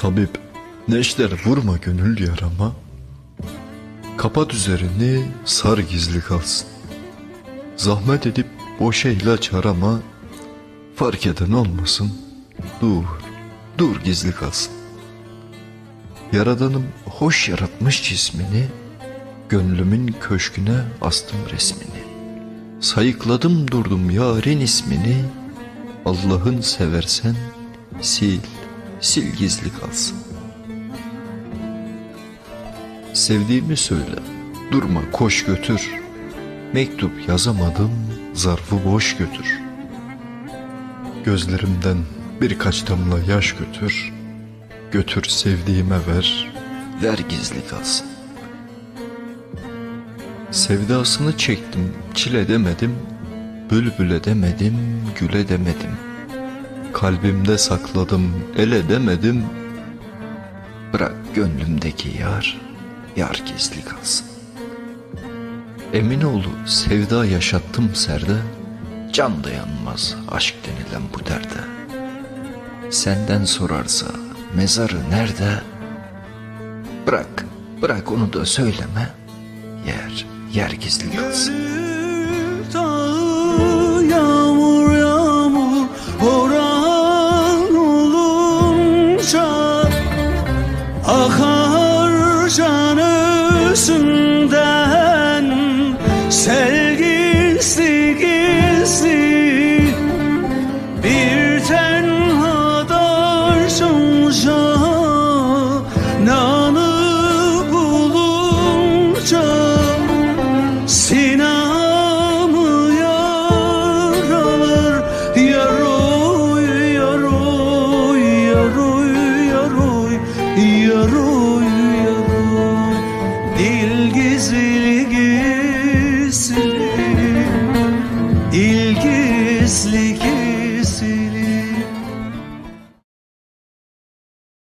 Tabip neşter vurma gönül yarama. Kapat üzerini sar gizli kalsın. Zahmet edip boşa ilaç arama. Fark eden olmasın Dur, dur gizli kalsın. Yaradanım hoş yaratmış cismini Gönlümün köşküne astım resmini. Sayıkladım durdum yarın ismini. Allah'ın seversen sil, sil gizli kalsın Sevdiğimi söyle, durma koş götür. Mektup yazamadım, zarfı boş götür. Gözlerimden birkaç damla yaş götür. Götür sevdiğime ver, ver gizli kalsın Sevdasını çektim, çile demedim Bülbüle demedim, güle demedim Kalbimde sakladım, ele demedim. Bırak gönlümdeki yar, yar gizli kalsın. Eminoğlu sevda yaşattım serde. Can dayanmaz aşk denilen bu derde. Senden sorarsa mezarı nerede? Bırak, bırak onu da söyleme. Yer, yer gizli kalsın Akar can özünden Sel gizli gizli. Bir tenha darşınca gizli gizli gizli.